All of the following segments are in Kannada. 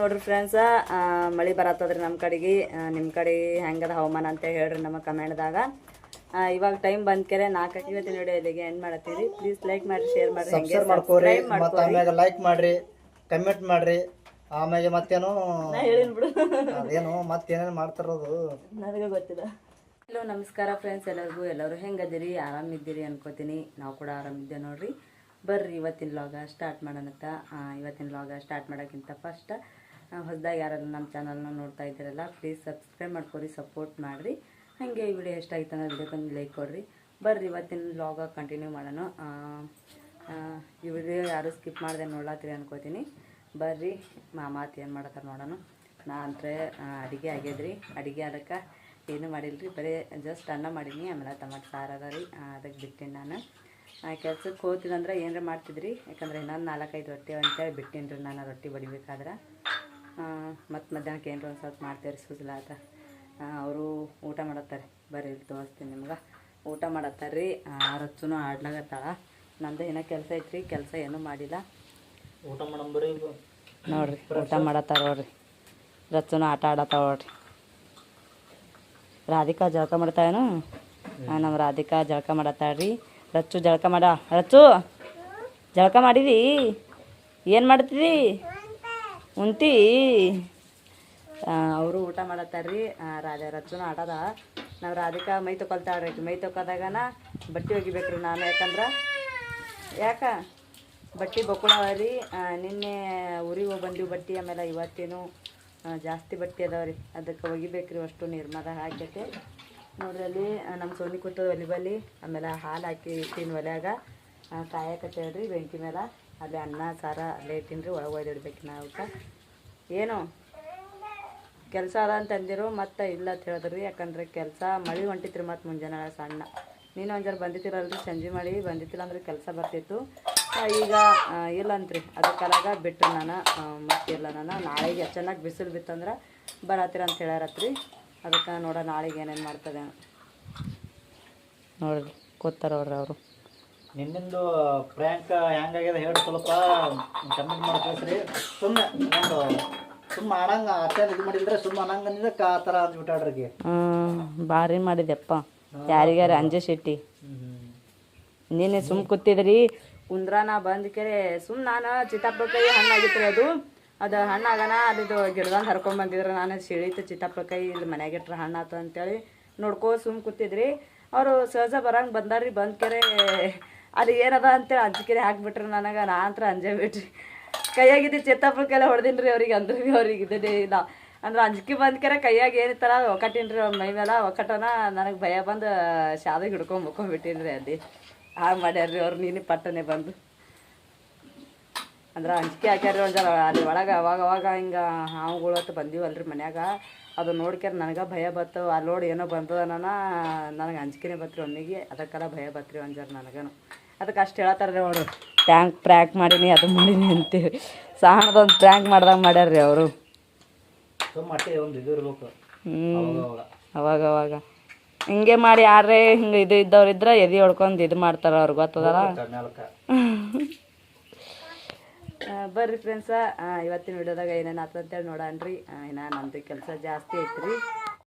ನೋಡ್ರಿ ಫ್ರೆಂಡ್ಸ ಮಳೆ ಬರತ್ತದ್ರಿ ನಮ್ಮ ಕಡೆಗೆ. ನಿಮ್ಮ ಕಡೆ ಹೆಂಗದ ಹವಾಮಾನ ಅಂತ ಹೇಳ್ರಿ ನಮ್ಮ ಕಮೆಂಟ್ದಾಗ ಇವಾಗ ಟೈಮ್ ಬಂದ್ಕೆರೆ ನಾಲ್ಕು ಇವತ್ತಿನ ವಿಡಿಯೋ ಇಲ್ಲಿಗೆ ಎಂಡ್ ಮಾಡತ್ತೀರಿ ಪ್ಲೀಸ್ ಲೈಕ್ ಮಾಡಿ ಶೇರ್ ಮಾಡಿ ಹಂಗೆ ಶೇರ್ ಮಾಡ್ಕೋರಿ ಮತ್ತು ಆಮ್ಯಾಗ ಲೈಕ್ ಮಾಡ್ರಿ ಕಮೆಂಟ್ ಮಾಡ್ರಿ. ಆಮೇಲೆ ಮತ್ತೇನು? ಹೇಳಿನ್ ಬಿಡು. ಅದೇನು ಮತ್ತೇನೇನು ಮಾಡ್ತಾರದು? ನನಗೆ ಗೊತ್ತಿಲ್ಲ. ಹಲೋ ನಮಸ್ಕಾರ ಫ್ರೆಂಡ್ಸ್ ಎಲ್ಲರಿಗೂ ಎಲ್ಲರೂ ಹೆಂಗದಿರಿ? ಆರಾಮಿದ್ದೀರಿ ಅನ್ಕೋತೀನಿ. ನಾವು ಕೂಡ ಆರಾಮಿದ್ದೆ ನೋಡ್ರಿ. ಬರ್ರಿ ಇವತ್ತಿನ ಲಾಗ ಸ್ಟಾರ್ಟ್ ಮಾಡೋಣ ಇವತ್ತಿನ ಲಾಗ ಸ್ಟಾರ್ಟ್ ಮಾಡೋಕ್ಕಿಂತ ಫಸ್ಟ್ ಹೊಸದಾಗಿ ಯಾರಲ್ಲ ನಮ್ಮ ಚಾನಲ್ನ ನೋಡ್ತಾ ಇದ್ದೀರಲ್ಲ ಪ್ಲೀಸ್ ಸಬ್ಸ್ಕ್ರೈಬ್ ಮಾಡ್ಕೊರಿ ಸಪೋರ್ಟ್ ಮಾಡಿರಿ. ಹಾಗೆ ಈ ವಿಡಿಯೋ ಎಷ್ಟು ಆಯ್ತು ಅನ್ನೋ ವಿಡಿಯೋಕ್ಕೊಂದು ಲೈಕ್ ಕೊಡ್ರಿ. ಬರ್ರಿ, ಇವತ್ತಿನ ಲಾಗ ಕಂಟಿನ್ಯೂ ಮಾಡೋಣ. ಈ ವಿಡಿಯೋ ಯಾರು ಸ್ಕಿಪ್ ಮಾಡಿದೆ ನೋಡ್ಲಾತ್ರಿ ಅನ್ಕೋತೀನಿ. ಬರ್ರಿ ಮಾಮಾತ್ ಏನು ಮಾಡತ್ತಾರೆ ನೋಡೋಣ. ನಾ ಅಂದರೆ ಅಡುಗೆ ಆಗ್ಯದ್ರಿ. ಅಡುಗೆ ಅದಕ್ಕೆ ಏನು ಮಾಡಿಲ್ರಿ, ಬರೀ ಜಸ್ಟ್ ಅನ್ನ ಮಾಡೀನಿ, ಆಮೇಲೆ ಟಮಾಟೊ ಸಾರು ಅದ ರೀ ಅದಕ್ಕೆ ಬಿಟ್ಟಿನಿ ನಾನು. ಕೆಲ್ಸಕ್ಕೆ ಅಂದ್ರೆ ಏನರ ಮಾಡ್ತಿದ್ರಿ? ಯಾಕಂದ್ರೆ ಇನ್ನೊಂದು ನಾಲ್ಕೈದು ರೊಟ್ಟಿ ಅಂತೇಳಿ ಬಿಟ್ಟಿನಿ ರೀ ನಾನು, ರೊಟ್ಟಿ ಬಡಿಬೇಕಾದ್ರೆ. ಮತ್ತು ಮಧ್ಯಾಹ್ನಕ್ಕೆ ಏನರ ಒಂದು ಸ್ವಲ್ಪ ಮಾಡ್ತೇವೆ ರೀ ಸುಸ್ಲಾತ ಅವರು ಊಟ ಮಾಡತ್ತಾರೆ. ಬರ್ರಿ ಇಲ್ಲಿ ತೋರಿಸ್ತೀನಿ ನಿಮ್ಗೆ. ಊಟ ಮಾಡತ್ತಾರೆ ರೀ. ರಚ್ಚುನು ಆಡ್ಲಾಗತ್ತಾಳ ನಂದು ಏನೋ ಕೆಲಸ ಐತ್ರಿ ಕೆಲಸ ಏನೂ ಮಾಡಿಲ್ಲ. ಊಟ ಮಾಡಂಬರಿ ನೋಡ್ರಿ ಊಟ ಮಾಡತ್ತಾರ ನೋಡ್ರಿ. ರಚ್ಚುನು ಆಟ ಆಡತ್ತಾವ ನೋಡ್ರಿ. ರಾಧಿಕಾ ಜಳಕ ಮಾಡ್ತಾಳೇನು? ಹಾಂ ನಮ್ಮ ರಾಧಿಕಾ ಜಳಕ ಮಾಡತ್ತಾಳ್ರಿ ರಚ್ಚು ಜಳಕ ಮಾಡ. ರಚ್ಚು ಜಳಕ ಮಾಡಿದಿ ಏನು ಮಾಡ್ತಿದಿ ಉಂತಿ ಅವರು ಊಟ ಮಾಡತ್ತಾರ್ರಿ. ರಾಧೆ ರಚನ ಆಟದ. ನಾವು ರಾಧಿಕಾ ಮೈ ತೊಕೊಳ್ತಾಳ್ರಿ ಮೈ ತೊಕೊದಾಗನ ಬಟ್ಟೆ ಒಗಿಬೇಕ್ರಿ ನಾನು ಯಾಕಂದ್ರೆ. ಯಾಕ? ಬಟ್ಟೆ ರೀ. ನಿನ್ನೆ ಊರಿಗೆ ಹೋಗಿ ಬಂದೀವಿ ಬಟ್ಟೆ. ಆಮೇಲೆ ಇವತ್ತೇನು ಜಾಸ್ತಿ ಬಟ್ಟೆ ಅದಾವ ರೀ. ಅದಕ್ಕೆ ಒಗಿಬೇಕ್ರಿ ಅಷ್ಟು ನಿರ್ಮದ ಹಾಕೈತೆ. ನೋಡ್ರಿ ಅಲ್ಲಿ ನಮ್ಮ ಸೋನಿ ಕೂತದ ಒಲಿ ಬಲಿ ಆಮೇಲೆ ಹಾಲು ಹಾಕಿ ಇಟ್ಟಿನ ಒಲ್ಯಾಗ. ಕಾಯಕತ್ತೇಳ್ರಿ ಬೆಂಕಿ ಮೇಲೆ ಅಲ್ಲಿ ಅನ್ನ, ಸಾರ, ಅಲ್ಲೇ ಇಟ್ಟಿನ್ರಿ, ಒಳಗೆ ಒಯ್ದಿಡ್ಬೇಕು ನಾವು ಏನು? ಕೆಲಸ ಅದ ಅಂತಂದಿರು ಮತ್ತು ಇಲ್ಲ ಅಂತ ಹೇಳಿದ್ರಿ. ಯಾಕಂದ್ರೆ ಕೆಲಸ, ಮಳೆ ಹೊಂಟಿತ್ರಿ ಮತ್ತು ಮುಂಜಾನೆ ಸಣ್ಣ. ನೀನು ಒಂಜಾರು ಜರ ಬಂದಿತ್ತಿರಲ್ರಿ, ಸಂಜೆ ಮಳೆ ಬಂದಿತ್ತಿಲ್ಲ ಅಂದ್ರೆ ಕೆಲಸ ಬರ್ತಿತ್ತು. ಈಗ ಇಲ್ಲ ಅಂತ್ರಿ ಅದಕ್ಕಾಲಾಗ ಬಿಟ್ಟರು ನಾನು ಮತ್ತಿಲ್ಲ ನಾನು. ನಾಳೆಗೆ ಚೆನ್ನಾಗಿ ಬಿಸಿಲು ಬಿತ್ತಂದ್ರೆ ಬರತ್ತೀರ ಅಂತ ಹೇಳ್ಯಾರತ್ರಿ ಅದಕ್ಕೆ ನೋಡ ನಾಳೆಗೆ ಏನೇನು ಮಾಡ್ತದೆ. ನೋಡ್ರಿ ಕೂತಾರವ್ರಿ ಅವರು. ನಿನ್ನಿಂದು ಪ್ರ್ಯಾಂಕ್ ಹೆಂಗಾಗ್ಯದ ಹೇಳಿ ಸ್ವಲ್ಪ ಕಮ್ಮಿ ಮಾಡಿ ತಿಳಿಸ್ರಿ ಸುಮ್ಮನೆ ಒಂದು ಸುಮ್ಮ ಮಾಡಂಗ ಅಷ್ಟೇ ಇದು ಮಾಡಿದ್ರೆ ಸುಮ್ಮ ಅನ್ನಂಗ ಅಂದಿದ್ದಕ್ಕೆ ಆ ಥರ ಅಂದ್ಬಿಟ್ಟಾಡ್ರಿಗೆ ಭಾರಿ ಮಾಡಿದೆಪ್ಪ ಯಾರಿಗಾರ ಅಂಜೆ ಶೆಟ್ಟಿ. ನೀನೆ ಸುಮ್ ಕೂತಿದ್ರಿ. ಕುಂದ್ರಾನ ಬಂದ ಕೆರೆ ಸುಮ್ ನಾನು ಕೈ ಹಣ್ಣಾಗಿತ್ರಿ ಅದು. ಅದು ಹಣ್ಣಾಗನ ಅದಿದು ಗಿಡದಾಗ ಹರ್ಕೊಂಡ್ ಬಂದಿದ್ರು ನಾನು ಸಿಳಿತು ಕೈ ಇಲ್ಲಿ ಮನೆಗೆ ಇಟ್ರೆ ಹಣ್ಣಾತು ಅಂತೇಳಿ ನೋಡ್ಕೋ ಸುಮ್ ಕೂತಿದ್ರಿ. ಅವರು ಸಹಜ ಬರಂಗೆ ಬಂದಾರ್ರಿ ಬಂದ್ ಕೆರೆ. ಅದು ಏನದ ಅಂತೇಳಿ ಅಂಜಿಕೆರೆ ಹಾಕ್ಬಿಟ್ರಿ ನನಗೆ ನಾ ಅಂತ್ರ ಅಂಜೆ ಬಿಟ್ರಿ ಕೈಯಾಗಿದ್ದು ಚಿತ್ತಾಪಕಾಯಿ ಹೊಡೆದಿನ್ರಿ ಅವ್ರಿಗೆ ಅಂದ್ರೆ ಅವ್ರಿಗೆ ಇದೇ ಇಲ್ಲ. ಅಂದ್ರೆ ಅಂಜಿಕೆ ಬಂದ್ಕರ ಕೆರೆ ಕೈಯಾಗ ಏನಿತ್ತಲ್ಲ, ಒಕ್ಕಟ್ಟಿನ್ರಿ ಅವ್ರ ಮೈ ಮೇಲೆ ಒಕ್ಕಟನ ನನಗೆ ಭಯ ಬಂದು ಶಾದ ಹಿಡ್ಕೊಂಡ್ ಮುಕ್ಕೊಂಡ್ಬಿಟ್ಟಿನ್ರಿ ಅಲ್ಲಿ. ಹಾಗೆ ಮಾಡ್ಯಾರ್ರಿ ಅವ್ರು, ನೀನು ಪಟ್ಟನೆ ಬಂದು. ಅಂದ್ರೆ ಅಂಜಿಕೆ ಹಾಕ್ಯಾರ್ರಿ ಒಂದು ಅಲ್ಲಿ ಒಳಗೆ ಅವಾಗ ಅವಾಗ ಹಿಂಗೆ ಹಾವುಗಳು ಅಂತ ಬಂದೀವಲ್ರಿ ಮನ್ಯಾಗ. ಅದು ನೋಡ್ಕ್ಯಾರ ನನಗೆ ಭಯ ಬತ್ತು ಅಲ್ಲಿ ನೋಡಿ ಏನೋ ನಾನ ನನಗೆ ಅಂಜಿಕೆನೇ ಬತ್ರಿ ಒಮ್ಮಿಗೆ. ಅದಕ್ಕೆಲ್ಲ ಭಯ ಬತ್ರಿ ಅಂಜಾರ ನನಗೂ ನನಗನು. ಅದಕ್ಕೆ ಅಷ್ಟು ಹೇಳ್ತಾರೆ ಅವರು. ಟ್ಯಾಂಕ್ ಪ್ರ್ಯಾಂಕ್ ಮಾಡೀನಿ ಅದು ಮಾಡೀನಿ ಅಂತೇಳಿ. ಸಹನದೊಂದು ಪ್ರ್ಯಾಂಕ್ ಮಾಡ್ದಂಗೆ ಅವರು. ಇದು ಇರ್ಬೇಕು. ಹ್ಞೂ ಅವಾಗ ಅವಾಗ. ಹಿಂಗೆ ಮಾಡಿ ಯಾರೇ ಹಿಂಗೆ ಇದು ಇದ್ದವ್ರು ಇದ್ರೆ ಎದೆ ಹೊಡ್ಕೊಂಡು ಇದು ಮಾಡ್ತಾರೆ ಅವ್ರಿಗೆ ಗೊತ್ತದಲ್ಲ? ಆ, ಬರ್ರಿ ಫ್ರೆಂಡ್ಸ ಇವತ್ತಿನ ವಿಡಿಯೋದಾಗ ಏನೇನು ಅಂತೇಳಿ ನೋಡಣ್ರಿ ಇನ್ನು ನಮ್ದು ಕೆಲಸ ಜಾಸ್ತಿ ಐತ್ರಿ.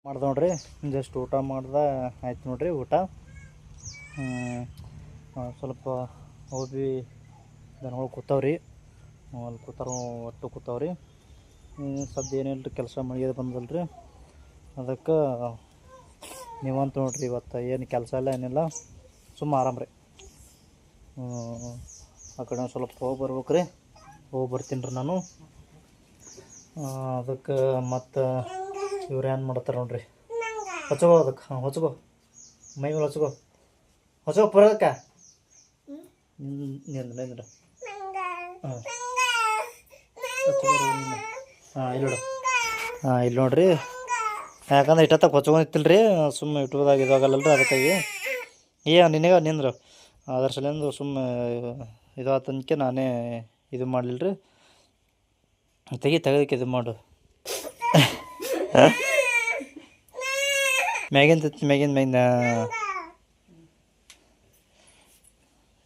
ಮಾಡ್ದೆ ನೋಡ್ರಿ, ಜಸ್ಟ್ ಊಟ ಮಾಡ್ದೆ ಆಯ್ತು ನೋಡ್ರಿ ಊಟ. ಸ್ವಲ್ಪ ಹೋಗಿ ದನಗಳು ಕೂತಾವ್ರಿ. ಅಲ್ಲಿ ಕೂತಾರ, ಒಟ್ಟು ಕೂತಾವ್ರಿ. ಸದ್ಯ ಏನಿಲ್ಲ ರೀ ಕೆಲಸ ಮಳಿಗೆ ರೀ ಅದಕ್ಕೆ ನೀವಂತ ನೋಡ್ರಿ, ಇವತ್ತು ಏನು ಕೆಲಸ ಇಲ್ಲ, ಏನಿಲ್ಲ. ಸುಮ್ಮ ಆರಾಮ್ರಿ. ಆ ಕಡೆ ಸ್ವಲ್ಪ ಹೋಗಿ ಬರ್ಬೇಕು ರೀ ಹೋಗಿ ಬರ್ತೀನಿ ರೀ ನಾನು ಅದಕ್ಕೆ ಮತ್ತು ಇವ್ರು ಏನು ಮಾಡ್ತಾರೆ ನೋಡ್ರಿ? ಹೊಚ್ಕೋ ಅದಕ್ಕೆ, ಹಾಂ, ಹೊಚ್ಕೋ. ಮೈ ಮೇಲೆ ಹೊಚ್ಕೋ ಹೊಚ್ಕೋ ಪುರದಕ್ಕ ನಿಂದ್ರ ನಿಂದ್ರ ಹಾಂ. ಹಾಂ, ಇಲ್ಲಿ ಹಾಂ, ಇಲ್ಲಿ ನೋಡ್ರಿ. ಯಾಕಂದ್ರೆ ಇಟ್ಟತ್ತ ಕೊಚ್ಕೊಂಡಿತ್ತಿಲ್ಲ ರೀ ಸುಮ್ಮನೆ ಯೂಟ್ಯೂಬ್ದಾಗ ರೀ ಅದಕ್ಕಾಗಿ. ಏ, ನಿನಗೆ, ನಿಂದ್ರು. ಅದರ ಸಲಿಂದು ಸುಮ್ಮನೆ ಇದಾತನಕ್ಕೆ ನಾನೇ ಇದು ಮಾಡಲಿಲ್ಲ ರೀ ತೆಗಿ, ತೆಗೋದಕ್ಕೆ ಇದು ಮಾಡು. ಮ್ಯಾಗಿನ ತತ್ತಿ ಮ್ಯಾಗಿನ ಮ್ಯಾಗಿನ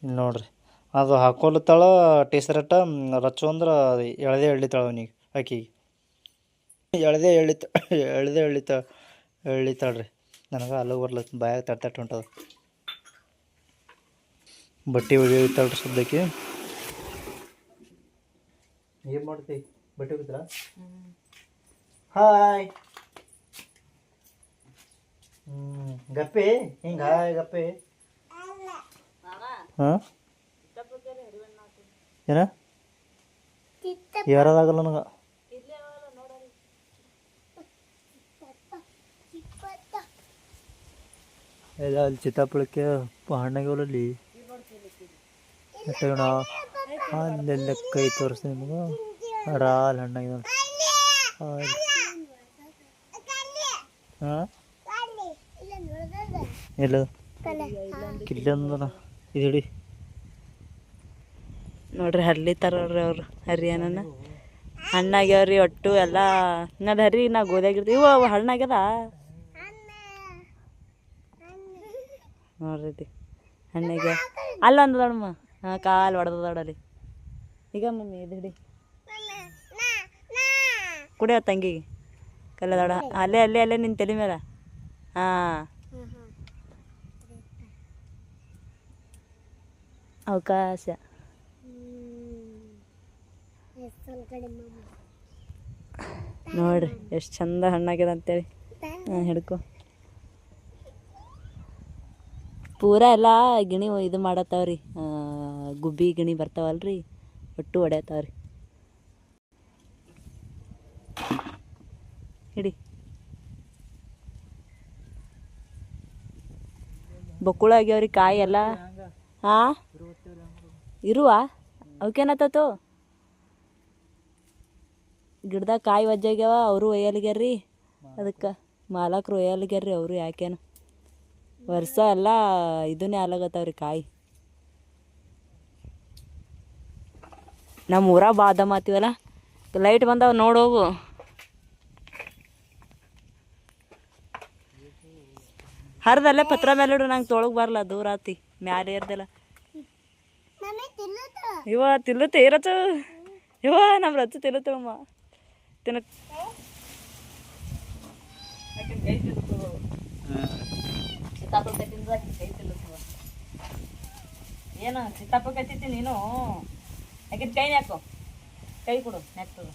ಇಲ್ಲಿ ನೋಡ್ರಿ. ಅದು ಹಾಕೊಲತ್ತಾಳ ಟೀ ಶರ್ಟ ರಚ್ಚು ಅಂದ್ರೆ ಎಳ್ದೇ ಎಳಿತಾಳ ಅವನಿಗೆ, ಆಕಿಗೆ. ಎಳೆದೇ ಎಳಿತ ಎಳೆದೇ ಎಳಿತ ಎಳಿತಾಳ್ರಿ ನನಗೆ ಅಲ್ಲ ಬರ್ಲ, ಬಾಯಾಗ ತಟ್ಟ ತಟ್ ಹೊಂಟದ. ಬಟ್ಟೆ ರೀ ಸದ್ಯಕ್ಕೆ. ಏನು ಮಾಡ್ತಿ? ಬಟ್ಟೆ ಬಿದ್ರ ಹಾಯ್ ಹ್ಮ್. ಗಪ್ಪೆ? ಹಿಂಗೆ? ಹಾಯ್ ಗಪ್ಪೆ. ಹಾಂ? ಏನ? ಯಾರದಾಗಲ್ಲ ನನಗೆ. ಎಲ್ಲ ಅಲ್ಲಿ ಚಿತ್ತಾಪುಳಕ್ಕೆ ಹಣ್ಣಾಗ್ಯವಲ್ಲಿ ಎಟ್ಟಣ ಅಲ್ಲೆಲ್ಲ ಕೈ ತೋರಿಸ್ತೀನಿ ನಿಮಗೆ. ರಾಲ್ ಹಣ್ಣ ಇದು ಹಿಡಿ. ನೋಡ್ರಿ ಹರ್ಲಿ ತರೋರಿ ಅವ್ರು ಹರಿಯನ ಹಣ್ಣಾಗ್ಯಾವ್ರಿ ಒಟ್ಟು ಎಲ್ಲ. ನದ್ ಹರಿ ನಾ ಗೋದಾಗಿರ್ತೀವಿ ಇವು ಅವು ಹಣ್ಣಾಗ್ಯದ? ನೋಡ್ರಿ ಹಣ್ಣಾಗ್ಯ ಅಲ್ಲ ಅಂದ ದೊಡಮ್ಮ ಹಾಂ, ಕಾಲು ಹೊಡೆದ ದೊಡಲಿ ಈಗ ಮಮ್ಮಿ ಇದು ಹಿಡಿ. ಕುಡಿಯೋ ತಂಗಿಗೆ ಕಲ್ಲದಾಡ ಅಲ್ಲೇ ಅಲ್ಲೇ ಅಲ್ಲೇ ನಿನ್ನ ತಲೆ ಮೇಲೆ. ಹಾಂ. ಅವಕಾಶ. ನೋಡ್ರಿ ಎಷ್ಟು ಚಂದ ಹಣ್ಣಾಗ್ಯದ ಅಂತೇಳಿ. ಹಾಂ ಹಿಡ್ಕೊ. ಪೂರಾ ಎಲ್ಲ ಗಿಣಿ ಇದು ಮಾಡತ್ತಾವ್ರಿ. ಗುಬ್ಬಿ ಗಿಣಿ ಬರ್ತಾವಲ್ರಿ. ಒಟ್ಟು ಹೊಡ್ಯತಾವ್ರಿ ಹಿಡಿ. ಬೊಕ್ಕುಳ ಆಗ್ಯಾವ್ರಿ ಕಾಯಿ ಎಲ್ಲ? ಹಾಂ ಇರುವ? ಅವಕ್ಕೇನತ್ತೋ ಗಿಡದಾಗ ಕಾಯಿ ವಜ್ಜಾಗ್ಯಾವ ಅವರು ಒಯ್ಯಲ್ಗ್ಯಾರ್ರಿ ಅದಕ್ಕೆ ಮಾಲಕ್ರು ಒಯ್ಯಲ್ಗ್ಯಾರ್ರಿ ಅವರು ಯಾಕೇನು? ವರ್ಷ ಎಲ್ಲ ಇದನ್ನೇ ಆಲಾಗತ್ತಾವ್ರಿ ಕಾಯಿ. ನಮ್ಮ ಊರ ಬಾದಾಮ ಆತೀವಲ್ಲ ಲೈಟ್ ಬಂದಾವ ನೋಡೋಗು ಹರಿದಲ್ಲೇ ಪತ್ರ ಮೇಲೆ ಇಡು ನಂಗೆ ತೊಳಗೆ ಬರಲ್ಲ ದೂರ ಆತಿ ಮ್ಯಾಲೆ ಇರ್ದಲ್ಲ ಇವ ತಿಲ್ಲುತ್ತೆ ಇರತ್ತು ಇವ ನಮ್ಮ ರಚ್ಚು ಅಮ್ಮ? ತಿನ್ನ. ಏನು ಸೀತಾಫಲ ಕತ್ತಿ ನೀನು? ಯಾಕೆ ಕೈ ಹಾಕು? ಕೈ ಕೊಡು ನೆಕ್ತದ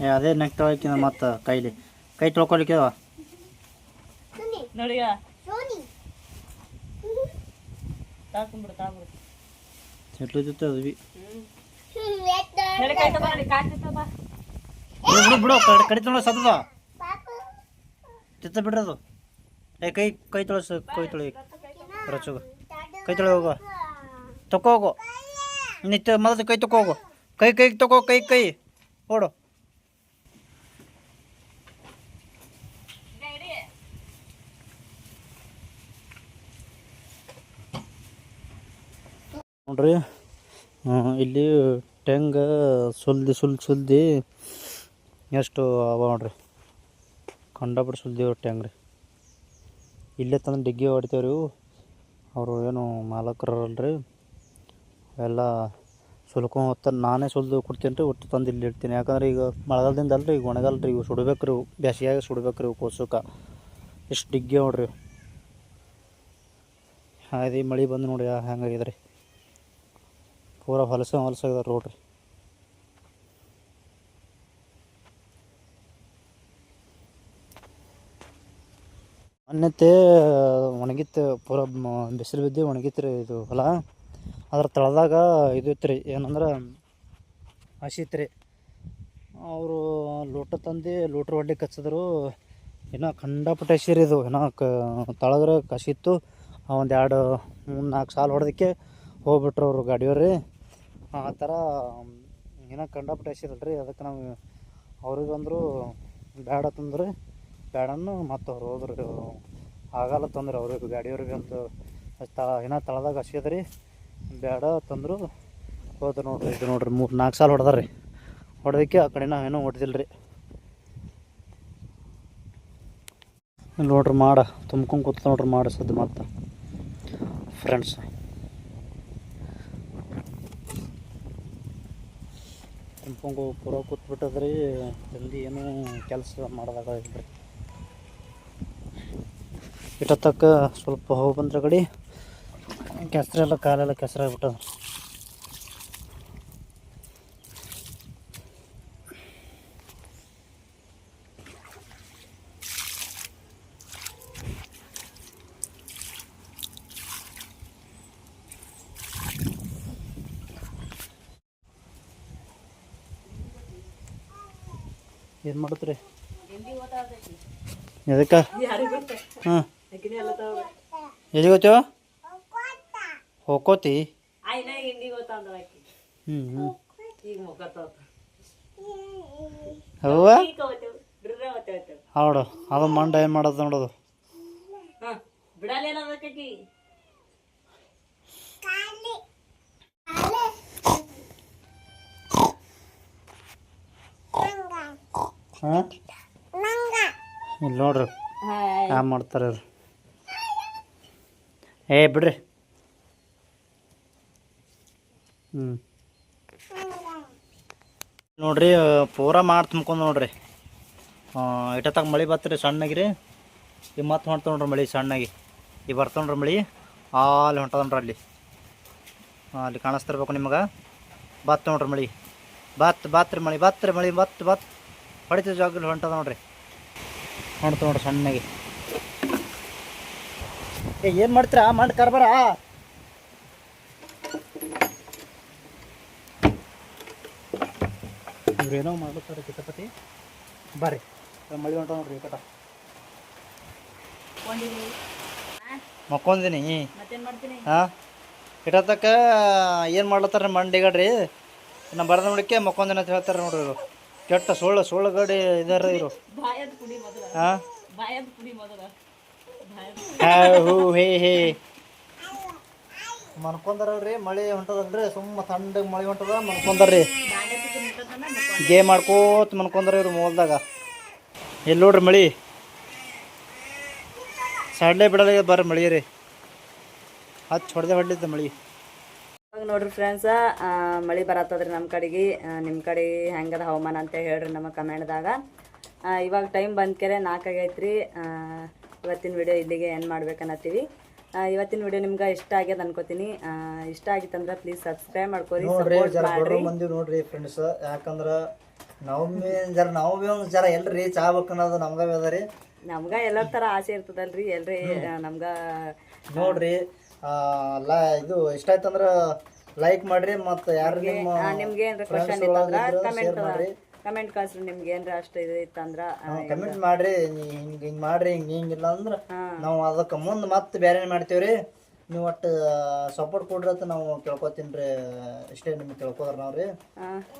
ಏ ಅದೇ ನೆಕ್ ತೊಗೊಳಕಿನ ಮತ್ತೆ ಕೈಲಿ. ಕೈ ತೊಳ್ಕೊಳಿಕ್ಕೆ ಬಿಡು ತಾಕೊಂಬಿಡು ಜೊತೆ ಅದ್ವಿ. ನಡಿ ಕೈ ತಗೋ ನಡಿ ಕೈ ಕೈ ಕೈ ಬಿಡು ಕೈ ಕಡೆ ತೊಳೋ ಸತ್ತದ ತಿತ್ತ ಬಿಡ್ರದು ಏ ನಿತ್ಯ ಮೊದಲು ಕೈ ತಕೋ ಹೋಗು. ಕೈ ಕೈ ತಕೋ, ಕೈ ಕೈ. ಓಡು. ನೋಡ್ರಿ ಇಲ್ಲಿ ಟೆಂಗ ಸುಲ್ದಿ, ಸುಲ್, ಸುಲ್ದಿ ಎಷ್ಟು ಅವ ನೋಡ್ರಿ. ಕಂಡಬಿಟ್ಟು ಸುಲ್ದಿ ಟೆಂಗ್ ರೀ ಇಲ್ಲೇ ತಂದು ಡಿಗ್ಗಿ ಹೊಡಿತೇವ್ರಿ ಅವರು ಏನು ಮಾಲಕರಲ್ರಿ. ಎಲ್ಲ ಸುಲ್ಕೋ ಹೊತ್ತ ನಾನೇ ಸುಲ್ದು ಕೊಡ್ತೀನಿ ರೀ ಒಟ್ಟು ತಂದು ಇಲ್ಲಿ ಇಡ್ತೀನಿ. ಯಾಕಂದ್ರೆ ಈಗ ಮಳೆಗಾಲದಿಂದ ಅಲ್ರಿ, ಈಗ ಒಣಗಾಲ ರೀ ಇವು ಸುಡ್ಬೇಕು ರೀ ಬೇಸಿಗೆಯಾಗ ಸುಡ್ಬೇಕು ರೀ ಇವು ಎಷ್ಟು ಡಿಗ್ಗಿ ನೋಡ್ರಿ. ಹಾದಿ ಮಳೆ ಬಂದು ನೋಡಿ ಹೆಂಗಾಗಿದೆ ರೀ ಪೂರ ಹೊಲಸೆ ಹೊಲಸಾಗಿದೆ ರೋಡ್ ರೀ. ಮೊನ್ನೆತ್ತೆ ಒಣಗಿತ್ತು, ಪೂರ ಬಿಸಿಲು ಬಿದ್ದು ಒಣಗಿತ್ತು ರೀ ಇದು ಹೊಲ. ಅದ್ರ ತಳದಾಗ ಇದು ಇತ್ತು ಏನಂದ್ರೆ ಹಸಿ ಇತ್ತು ರೀ ಅವರು ಲೋಟ ತಂದು ಲೋಟ್ರ ಹೊಡ್ಲಿಕ್ಕೆ ಕಚ್ಚಿದ್ರು. ಏನೋ ಖಂಡಪಟ್ಟೆ ಹಸಿ ರೀ ಇದು ಏನೋ ಕ ತಳದ್ರೆ ಕಸಿತ್ತು. ಒಂದು ಎರಡು ಮೂರು ನಾಲ್ಕು ಸಾಲು ಹೊಡೆದಕ್ಕೆ ಹೋಗ್ಬಿಟ್ರು ಅವರು ಗಾಡಿಯವ್ರು. ಆ ಥರ ಏನೋ ಖಂಡಪಟ್ಟೆ ಹಸಿರಲ್ರಿ ಅದಕ್ಕೆ ನಾವು ಅವ್ರಿಗೆ ಅಂದರು ಬೇಡ ತಂದ್ರೆ. ಬೇಡನ್ನು ಮತ್ತು ಅವ್ರು ಹೋದ್ರು. ಆಗಲ್ಲ ತಂದ್ರೆ ಅವ್ರಿಗೆ, ಗಾಡಿಯವ್ರಿಗೆ ಅಂತ. ಏನೋ ತಳದಾಗ ಹಸಿದ್ರಿ. ಬೇಡ ತಂದರು ಹೋದ ನೋಡ್ರಿ, ಇದು ನೋಡ್ರಿ, ಮೂರು, ನಾಲ್ಕು ಸಾಲ ಹೊಡೆದಾರ ಹೊಡೆದಕ್ಕೆ ಆ ಕಡೆ ನಾವೇನೋ ಹೊಡೆದಿಲ್ಲ ರೀ ನೋಡ್ರಿ ಮಾಡ, ತುಂಬ್ಕೊಂಡು ಕೂತ್ ನೋಡ್ರಿ ಮಾಡ ಸದ್ದು ಮತ್ತೆ. ಫ್ರೆಂಡ್ಸ್ ತುಂಬ್ಕೊಂಡು ಪೂರ ಕೂತ್ಬಿಟ್ಟದ್ರಿ, ಜಲ್ದಿ ಏನೂ ಕೆಲಸ ಮಾಡೋದಾಗ ಇದ್ರಿ ಇಟ್ಟತ್ತಕ್ಕ ಸ್ವಲ್ಪ ಹೋಗಿ ಬಂದ್ರೆ ಗಡಿ ಕೆಸರೆಲ್ಲ ಕಾಲೆಲ್ಲ ಕೆಸರಾಗ್ಬಿಟ್ಟದ. ಏನು ಮಾಡತ್ರಿ ಎದಕ್ಕೆ? ಹಾಂ. ಎಲ್ಲಿಗೆ ಹೋಗ್ತೇವ? ಹೋಗ್ಕೋತಿ ಹ್ಞೂ ಹ್ಞೂ ಹೌದು ಅದು ಮಂಡ ಏನು ಮಾಡೋದು ನೋಡೋದು? ಇಲ್ಲಿ ನೋಡ್ರಿ ಆ ಮಾಡ್ತಾರೆ ಏ ಬಿಡ್ರಿ. ಹ್ಞೂ ನೋಡ್ರಿ ಪೂರ ಮಾಡಿ ತುಂಬ್ಕೊಂಡು ನೋಡ್ರಿ. ಇಟ್ಟತ್ತಾಗ ಮಳೆ ಬತ್ರಿ ಸಣ್ಣಗಿರಿ. ಈಗ ಮತ್ತೆ ಹೊಂಟ ನೋಡ್ರಿ ಮಳೆ ಸಣ್ಣಗೆ. ಈಗ ಬರ್ತಾವ್ರಿ ಮಳೆ ಅಲ್ಲಿ ಹೊಂಟದನ್ರಿ ಅಲ್ಲಿ. ಅಲ್ಲಿ ಕಾಣಿಸ್ತಿರ್ಬೇಕು ನಿಮಗೆ. ಬತ್ತು ನೋಡ್ರಿ ಮಳೆ. ಬತ್ ಬತ್ ರೀ ಮಳೆ ಬತ್ ರೀ ಮಳೆ ಬತ್ ಬತ್ ಹೊಡಿತ ಜಾಗಲ್ಲಿ ಹೊಂಟದ ನೋಡ್ರಿ. ಹೊಂಟ ನೋಡ್ರಿ ಸಣ್ಣಗೆ. ಏನು ಮಾಡ್ತೀರಾ? ಮಂಡ್ ಕರ್ಬಾರ. ಇವ್ರೇನೋ ಮಾಡ್ಬೇಕಾದ್ರೆ ಕಿತಪತಿ ಬರ್ರಿ. ಮಳೆ ಹೊಂಟ ನೋಡ್ರಿ ಕಟ. ಮಕ್ಕೊಂದಿನಿ ಹಾ? ಇಟ್ಟತ್ತಕ್ಕ ಏನು ಮಾಡ್ಲತ್ತಾರ ಮಂಡಿಗಡ್ರಿ? ನಮ್ಮ ಬರದ ನೋಡಕ್ಕೆ ಮಕ್ಕೊಂದಿನ ಅಂತ ಹೇಳ್ತಾರೆ ನೋಡ್ರಿ ಇವರು. ಕೆಟ್ಟ ಸುಳ್ಳು ಸುಳ್ಳು ಗಡಿ ಇದಾರ ಇವರು. ಹಾ ಹೂ ಹೇ ಹೇ. ಮನ್ಕೊಂಡಾರಲ್ರಿ, ಮಳೆ ಹೊಂಟದಲ್ರಿ ಸುಮ್ಮ ತಣ್ಣಗೆ ಮಳೆ ಹೊಂಟದ, ಮನ್ಕೊಂಡಾರ್ರಿ. ಗೇಮ್ ಮಾಡ್ಕೋತ ಮನ್ಕೊಂಡ್ರ ಇವ್ರು ಮೋಲ್ದಾಗ ಎಲ್ಲಿ ನೋಡ್ರಿ ಮಳಿ. ಸಡ್ಲೆ ಬಿಡಲ್ಲ ಬರ್ರಿ ಮಳಿ ರೀ ಹತ್ತು ಹೊಡೆದೇ ಹೊಡ್ಲಿದ್ದ ಮಳಿ. ನೋಡ್ರಿ ಫ್ರೆಂಡ್ಸ ಮಳೆ ಬರತ್ತದ್ರಿ ನಮ್ಮ ಕಡೆಗೆ. ನಿಮ್ಮ ಕಡೆ ಹೆಂಗದ ಹವಾಮಾನ ಅಂತ ಹೇಳ್ರಿ ನಮ್ಮ ಕಮೆಂಟ್ದಾಗ. ಇವಾಗ ಟೈಮ್ ಬಂದ್ಕೆರೆ ನಾಲ್ಕಾಗೈತ್ರಿ ಇವತ್ತಿನ ವಿಡಿಯೋ ಇಲ್ಲಿಗೆ ಏನು ಮಾಡ್ಬೇಕನ್ನತ್ತೀವಿ. ಇವತ್ತಿನ ವಿಡಿಯೋ ನಿಮ್ಗೆ ಇಷ್ಟ ಆಗ್ಯದ ಅನ್ಕೋತೀನಿ. ಇಷ್ಟ ಆಗಿತ್ತಂದ್ರೆ ಪ್ಲೀಸ್ ಸಬ್ಸ್ಕ್ರೈಬ್ ಮಾಡ್ಕೊರಿ ನೋಡ್ರಿ ಸಪೋರ್ಟ್ ಜರ ಮಾಡ್ರಿ. ಬಡ್ರು ಮಂದಿ ನೋಡ್ರಿ ಫ್ರೆಂಡ್ಸ್ ಯಾಕಂದ್ರ ನಾವು ಜರ ನಾವು ಜರ ಎಲ್ರಿ ರೀಚ್ ಆಗ್ಬೇಕು ಅನ್ನೋದು ನಮ್ಗ ಅದ ರೀ. ನಮ್ಗ ಎಲ್ಲರ ತರ ಆಸೆ ಇರ್ತದಲ್ರಿ ಎಲ್ರಿ ನಮ್ಗ ನೋಡ್ರಿ ಆ, ಲ ಇದು ಇಷ್ಟ ಆಯ್ತಂದ್ರ ಲೈಕ್ ಮಾಡ್ರಿ ಮತ್ತು ಯಾರು ನಿಮ್ಮ ನಿಮ್ಗೆ ಏನಾರ ಕ್ವಶನ್ ಇತ್ತಂದ್ರ ಕಮೆಂಟ್ ಮಾಡ್ರಿ. ಕಮೆಂಟ್ ಕಳ್ಸ್ರಿ ನಿಮ್ಗೆ ಏನ್ರ ಅಷ್ಟು ಇದು ಇತ್ತಂದ್ರ ಕಮೆಂಟ್ ಮಾಡ್ರಿ ಹಿಂಗ್ ಹಿಂಗ್ ಮಾಡ್ರಿ ಹಿಂಗ್ ಹಿಂಗಿಲ್ಲ ಅಂದ್ರ. ನಾವು ಅದಕ್ಕೆ ಮುಂದೆ ಮತ್ತೆ ಬೇರೆ ಮಾಡ್ತೇವ್ರಿ. ನೀವು ಒಟ್ಟು ಸಪೋರ್ಟ್ ಕೊಡ್ರಿ ಅಂತ ನಾವು ಕೇಳ್ಕೊತೀನಿ ರೀ ಇಷ್ಟೇ ನಿಮ್ಗೆ ಕೇಳ್ಕೋದ್ರ ನಾವು ರೀ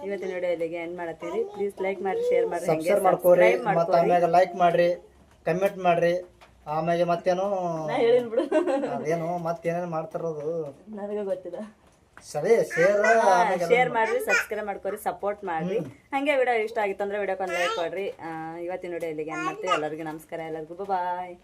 ಇವತ್ತಿನ ವಿಡಿಯೋ ಇಲ್ಲಿಗೆ ಮಾಡತ್ತೀರಿ? ಪ್ಲೀಸ್ ಲೈಕ್ ಮಾಡಿ ಶೇರ್ ಮಾಡಿ ಹಂಗೆ ಸಬ್ಸ್ಕ್ರೈಬ್ ಮಾಡ್ಕೋರಿ ಮತ್ತೆ ಆಮ್ಯಾಗ ಲೈಕ್ ಮಾಡ್ರಿ ಕಮೆಂಟ್ ಮಾಡ್ರಿ ಆಮ್ಯಾಗ ಮತ್ತೇನೋ ಅದೇನು ಮತ್ತೇನೇನು ಮಾಡ್ತಾರದು ನನಗೆ ಗೊತ್ತಿಲ್ಲ. ಶೇರ್ ಮಾಡ್ರಿ ಸಬ್ಸ್ಕ್ರೈಬ್ ಮಾಡ್ಕೊರಿ ಸಪೋರ್ಟ್ ಮಾಡ್ರಿ. ಹಂಗೆ ವಿಡಿಯೋ ಇಷ್ಟ ಆಗಿತ್ತಂದ್ರೆ ವಿಡಿಯೋಕ್ಕೆ ಒಂದು ಲೈಕ್ ಕೊಡ್ರಿ. ಇವತ್ತಿನ ವಿಡಿಯೋ ಇಲ್ಲಿಗೆ ಏನ್ ಮಾಡ್ತೀವಿ. ಎಲ್ಲರಿಗೂ ನಮಸ್ಕಾರ ಎಲ್ಲರಿಗೂ ಬಾಯ್